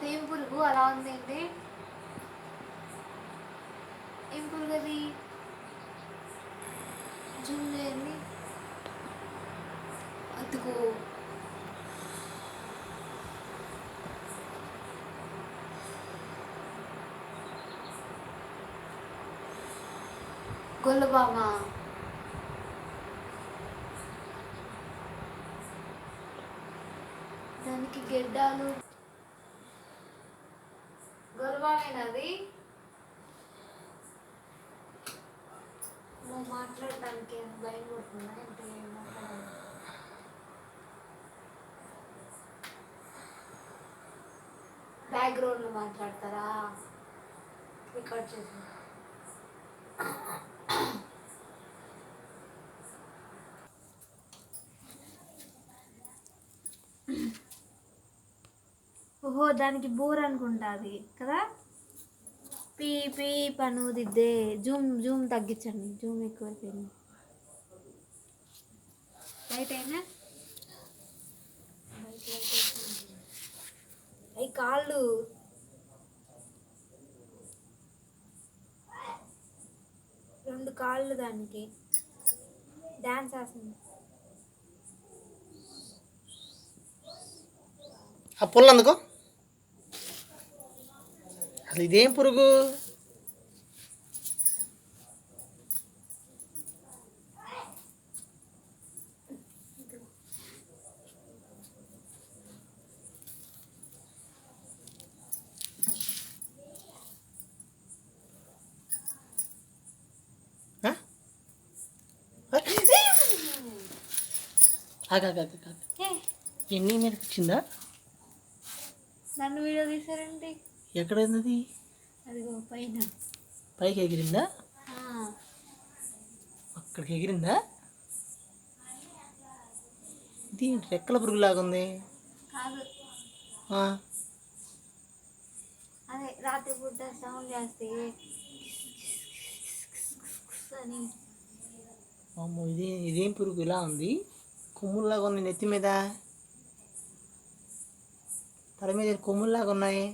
అదేం పురుగు? అలా ఉంది ఏంటి ఏం పురుగు అది? జూమ్ చేయండి అతుకు. గొల్లబామ దానికి గెడ్డాలు గొల్లబామేనది నువ్వు మాట్లాడటానికి ఏం భయం పడుతుందా? అంటే ఏం మాట్లాడాలి? బ్యాక్గ్రౌండ్లో మాట్లాడతారా? రికార్డ్ చేసి ఓహో దానికి బోర్ అనుకుంటుంది కదా? పీ పీ పను దిద్దే జూమ్ జూమ్ తగ్గించండి. జూమ్ ఎక్కువైపోయింది. రైట్ అయినా అవి కాళ్ళు. రెండు కాళ్ళు దానికి. డ్యాన్స్ వేస్తుంది ఆ పుల్ల అందుకో. అసలు ఇదేం పురుగు? ఎన్ని మీద వచ్చిందా? నన్ను వీడియో తీసారంటే ఎక్కడ ఉన్నది అదిగో పైన. పైకి ఎగిరిందా అక్కడికి ఎగిరిందా ఇది రెక్కల పురుగులాగా ఉంది అదే రాత్రి పూట సౌండ్ చేస్తే అని. అమ్మో ఇది ఇదేం పురుగు ఇలా ఉంది? కొమ్ముల్లాగా ఉంది నెత్తి మీద. తల మీద కొమ్ముల్లాగా ఉన్నాయి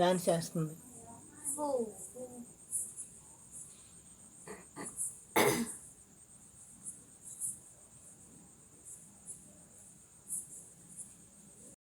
డాన్స్ చేస్తుంది.